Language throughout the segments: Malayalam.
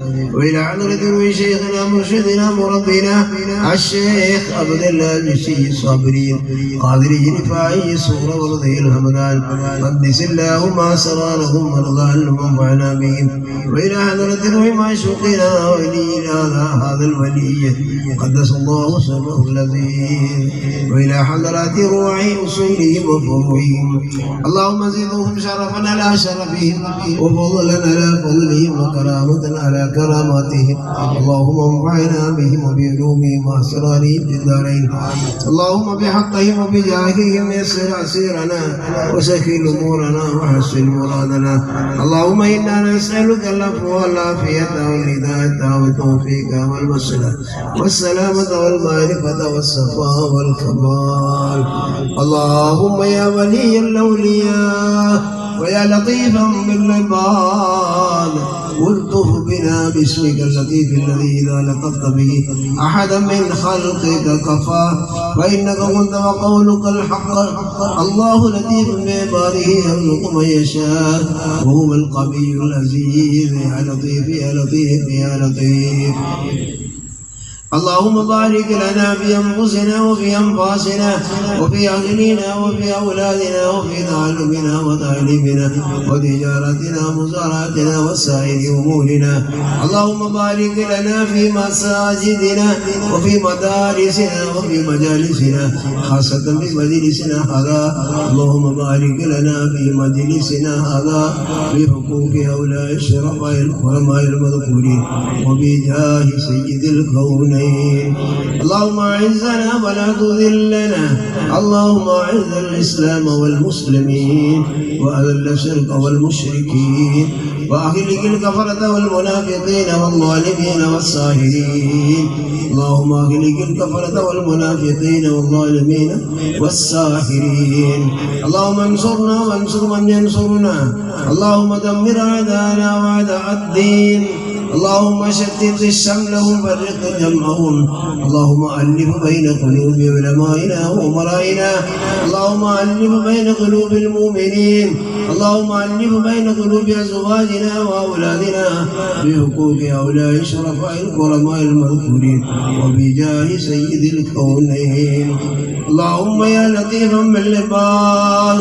وإلى حضرة شيخنا مرشدنا مربنا الشيخ عبد الله المشي الصابري قادر رفاعي صورة ورضي الهمدان. قدس اللهم أسرارهم وارضى عنهم وانفعنا بهم وإلى حضرة روح معشوقنا ولينا هذا الولي. قدس الله سره الذين وإلى حضرات روح أصولهم وفروعهم اللهم زدهم شرفا على شرفهم وفضلا على فضلهم وكرامة على كراماتهم اللهم انفعنا بهم وبعلومهم واسرارهم في الدارين. اللهم بحقهم وبجاههم يسر عسيرنا وسهل امورنا وحسن مرادنا. اللهم إنا نسألك العفو والعافية والهداية والتوفيق والمسلة والسلامة والمعرفة والصفاء والكمال. اللهم يا ولي الأولياء ويا لطيفا بالعباد. والطف بنا باسمك اللطيف الذي إذا لطفت به أحدا من خلقك كفى. فإنك قلت وقولك الحق. الله لطيف بعباده يرزق من يشاء. وهو القوي العزيز. يا لطيف يا لطيف يا لطيف. اللهم بارك لنا في أنفسنا وفي أنفاسنا وفي أهلنا وفي أولادنا وفي تعلمنا وتعليمنا وتجارتنا وزراعتنا وسائر أمورنا. اللهم بارك لنا في مساجدنا وفي مدارسنا وفي مجالسنا خاصة في مجلسنا هذا. اللهم بارك لنا في مجلسنا هذا بحقوق هؤلاء الشرفاء الكرماء المذكورين وبجاه سيد الكونين. اللهم اعزنا ولا تذلنا. اللهم اعز الإسلام والمسلمين. وأذل الشرك والمشركين. واهلك الكفرة والمنافقين والظالمين والساهرين. اللهم اهلك الكفرة والمنافقين والظالمين والساهرين. اللهم انصرنا وانصر من ينصرنا. اللهم دمر أعداءنا وأعداء الدين. اللهم شتت شملهم فرق جمعهم اللهم ألف بين قلوب علمائنا وأمرائنا. اللهم ألف بين قلوب المؤمنين. اللهم ألف بين قلوب أزواجنا وأولادنا. بحقوق هؤلاء الشرفاء الكرماء المذكورين وبجاه سيد الكونين. اللهم يا لطيفا بالعباد.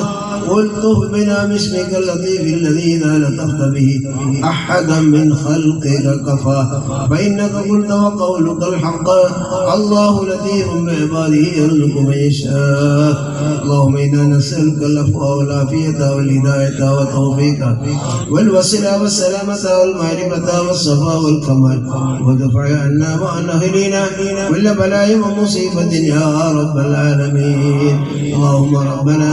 والطف بنا باسمك اللطيف الذي اذا لطفت به. أحدا من خلقك كفى. فانك قلت وقولك الحق. الله لطيف بعباده يرزق من يشاء. اللهم إنا نسألك العفو والعافية والهداية والتوفيق والوسيلة والسلامة والمعرفة والصفاء والكمال. ودفع عنا وعن اهلنا كل بلاء ومصيبة يا رب العالمين. اللهم ربنا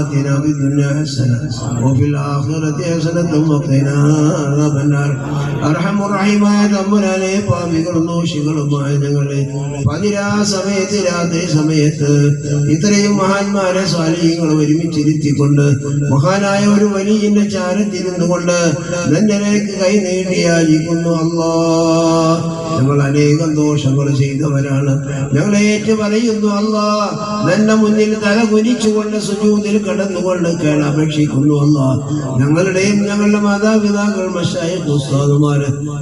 آتنا في الدنيا حسنة وفي الآخرة حسنة وقنا عذاب النار അർഹം റഹീമായ തമ്പുരാനെ പാപികളും ദോഷികളുമായ ഞങ്ങളെ പതിരാ സമയത്ത് രാത്രി സമയത്ത് ഇത്രയും മഹാന്മാരെ സ്വാലിഹ്യങ്ങൾ ഒരുമിച്ചിരുത്തിക്കൊണ്ട് മഹാനായ ഒരു വലിയന്റെ ചാരത്തിരുന്നുകൊണ്ട് നെഞ്ചലേക്ക് കൈ നീട്ടിയാലിക്കുന്നു അല്ലാ ഞങ്ങൾ അനേകം ദോഷങ്ങൾ ചെയ്തവരാണ് ഞങ്ങളെ ഏറ്റു പറയുന്നു അല്ലാ നിന്റെ മുന്നിൽ തല കുനിച്ചുകൊണ്ട് സുജൂതിൽ കിടന്നുകൊണ്ട് കേണപേക്ഷിക്കുന്നു അല്ലാ. ഞങ്ങളുടെയും ഞങ്ങളുടെ മാതാപിതാക്കൾ മഷായ ഉസ്താദുമാർ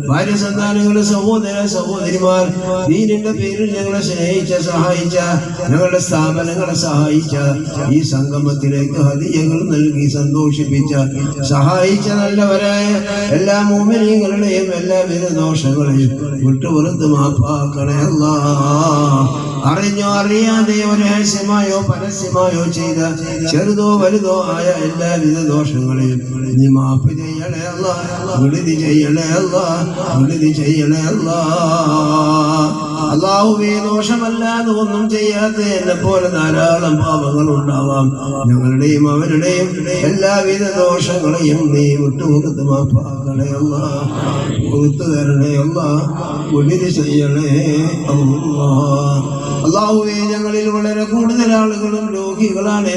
ഭാര്യ സന്താനങ്ങളുടെ സഹോദര സഹോദരിമാർ ദീനിന്റെ പേരിൽ ഞങ്ങളെ സ്നേഹിച്ച സഹായിച്ച ഞങ്ങളുടെ സ്ഥാപനങ്ങളെ സഹായിച്ച ഈ സംഗമത്തിലേക്ക് ഹതിയങ്ങൾ നൽകി സന്തോഷിപ്പിച്ച സഹായിച്ച നല്ലവരായ എല്ലാ മോമിനിയങ്ങളുടെയും എല്ലാവിധ ദോഷങ്ങളെയും വിട്ടുപുറത്ത് മാപ്പാക്കണേ അല്ലാ. അറിഞ്ഞോ അറിയാതെ രഹസ്യമായോ പരസ്യമായോ ചെയ്ത ചെറുതോ വലുതോ ആയ എല്ലാവിധ ദോഷങ്ങളെയും നീ മാപ്പ് ചെയ്യണേ അല്ല. ചെയ്യണേ ചെയ്യണേ അള്ളാഹുവേ ദോഷമല്ലാതെ ഒന്നും ചെയ്യാത്ത എന്നെ പോലെ ധാരാളം പാപങ്ങൾ ഉണ്ടാവാം. ഞങ്ങളുടെയും അവരുടെയും എല്ലാവിധ ദോഷങ്ങളെയും നീ വിട്ടുമുഖത്ത് മാപ്പാക്കണേ അല്ല. പുറത്തു തരണേ അല്ല. വിടുതി ചെയ്യണേ അല്ലാ. അള്ളാഹുവെ ഞങ്ങളിൽ വളരെ കൂടുതൽ ആളുകളും രോഗികളാണ്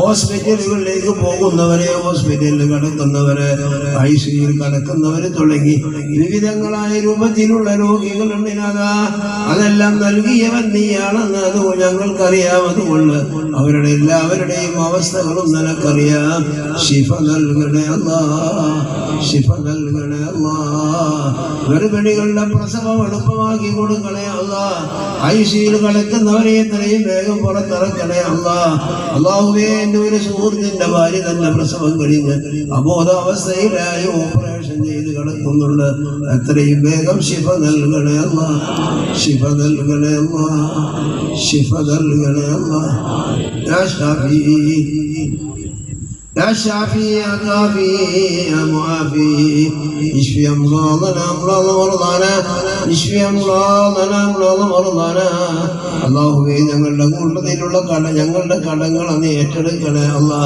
ഹോസ്പിറ്റലുകളിലേക്ക് പോകുന്നവരെ ഹോസ്പിറ്റലിൽ കിടക്കുന്നവരെ ഐ സിയിൽ കിടക്കുന്നവരെ തുടങ്ങി വിവിധങ്ങളായ രൂപത്തിലുള്ള രോഗികളുണ്ട് അതെല്ലാം നൽകിയവൻ നീയാണെന്ന് അത് ഞങ്ങൾക്കറിയാം. അതുകൊണ്ട് അവരുടെ എല്ലാവരുടെയും അവസ്ഥകളും നിനക്കറിയാം. ശിഫ നൽകണേ അല്ലാ. ശിഫ നൽകണേ അല്ലാ. ഗർഭിണികളുടെ പ്രസവം എളുപ്പമാക്കി കൊടുക്കണേ അല്ല. ഐസിയിൽ കിടക്കുന്നവരെ എത്രയും വേഗം പുറത്തിറക്കണേ അല്ല അള്ളാഹുവേ എന്റെ ഒരു സുഹൃത്തിന്റെ ഭാര്യ തന്നെ പ്രസവം കഴിഞ്ഞ് അബോധാവസ്ഥയിലായി ഓപ്പറേഷൻ ചെയ്ത് കിടക്കുന്നുണ്ട്. എത്രയും വേഗം ശിഫ നൽകണേ അല്ല ശിഫ നൽകണേ അല്ല ശിഫ നൽകണേ ഷാഫി. يا شافي يا كافي يا معافي اشفي امراضنا امراض مرضانا اشفي امراضنا امراض مرضانا അള്ളാഹുവേ ഞങ്ങളുടെ കൂട്ടത്തിലുള്ള കട ഞങ്ങളുടെ കടങ്ങൾ അന്ന് ഏറ്റെടുക്കണേ അല്ലാ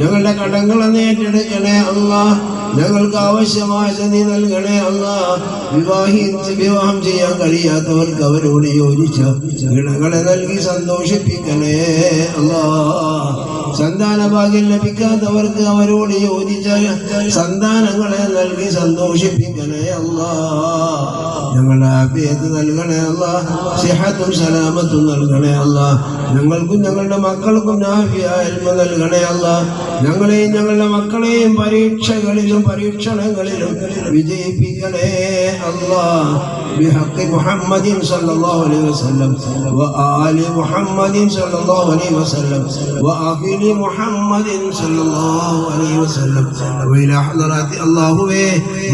ഞങ്ങളുടെ കടങ്ങൾ അന്ന് ഏറ്റെടുക്കണേ അല്ലാ ഞങ്ങൾക്ക് ആവശ്യമായത് നീ നൽകണേ അല്ല വിവാഹിച്ച് വിവാഹം ചെയ്യാൻ കഴിയാത്തവർക്ക് അവരോട് യോജിച്ച ഗുണങ്ങളെ നൽകി സന്തോഷിപ്പിക്കണേ അല്ലാ സന്താന ഭാഗ്യം ലഭിക്കാത്തവർക്ക് അവരോട് യോജിച്ച സന്താനങ്ങളെ നൽകി സന്തോഷിപ്പിക്കണേ അല്ലാ ഞങ്ങളുടെ ആഫിയത്ത് നൽകണേ അല്ല. സിഹത്തും സലാമത്തും നൽകണേ അല്ല. ഞങ്ങൾക്കും ഞങ്ങളുടെ മക്കൾക്കും നാഫിയായ്മ നൽകണേ അല്ല. ഞങ്ങളെയും ഞങ്ങളുടെ മക്കളെയും പരീക്ഷകളിലും പരീക്ഷണങ്ങളിലും വിജയിപ്പിക്കണേ അല്ലാ بحق محمد صلى الله عليه وسلم وآل محمد صلى الله عليه وسلم وآخر محمد صلى الله عليه وسلم وإلى حضرات الله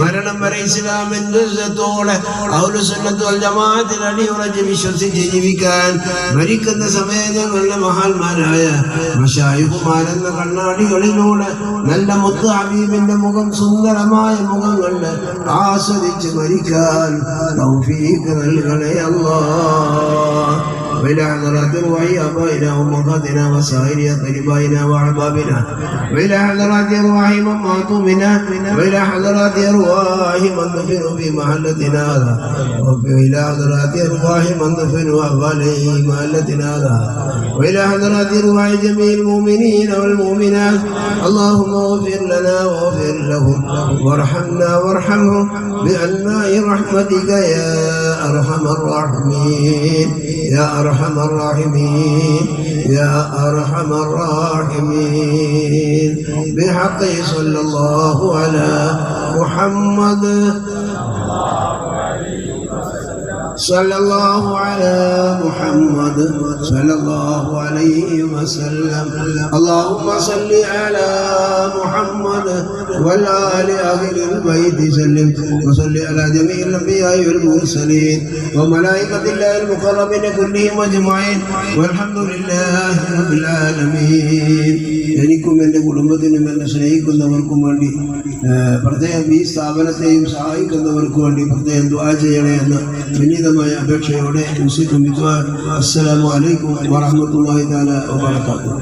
മരണം വരെ ഇസ്ലാമിന്റെ ഇസ്സത്തോടെ ഔലു സുന്നത്ത് വൽ ജമാഅത്തിൽ അടിയുറച്ച് വിശ്വസിച്ച് ജീവിക്കാൻ മരിക്കുന്ന സമയം ഞങ്ങളുടെ മഹാന്മാരായ മഷായിഹുമാരെന്ന കണ്ണാടികളിലൂടെ നല്ല മുത്ത് ഹബീബിന്റെ മുഖം സുന്ദരമായ മുഖം കണ്ട് ആസ്വദിച്ച് മരിക്കാൻ നൽകണേ അല്ലാ وإلى حضرات أرواح آبائنا وأمهاتنا وسائر أقربائنا وأحبابنا وإلى حضرات أرواح من ماتوا منا وإلى حضرات أرواح من دفنوا في محلتنا هذا وإلى حضرات أرواح من دفنوا أهوالي محلتنا هذا وإلى حضرات أرواح جميع المؤمنين والمؤمنات اللهم اغفر لنا واغفر لهم وارحمنا وارحمهم بأنواع رحمتك يا أرحم الراحمين يا أرحم الراحمين يا أرحم الراحمين. بحق صلى الله على محمد. صلى الله على محمد صلى الله عليه وسلم. اللهم صل على محمد والآل أهل البيت سلم وصل على جميع الأنبياء والمرسلين وملائكة الله المقربين كلهم أجمعين. والحمد لله എനിക്കും എന്റെ കുടുംബത്തിനും എന്നെ സ്നേഹിക്കുന്നവർക്കും വേണ്ടി പ്രത്യേകം ഈ സ്ഥാപനത്തെയും സഹായിക്കുന്നവർക്കും വേണ്ടി പ്രത്യേകം ദ്വാ ചെയ്യണേ എന്ന് വിനീതമായ അപേക്ഷയോടെ മുസ്ലിം അസ്സലാമു അലൈക്കും വറഹ്മത്തുള്ളാഹി തആല വബറകാതുഹു.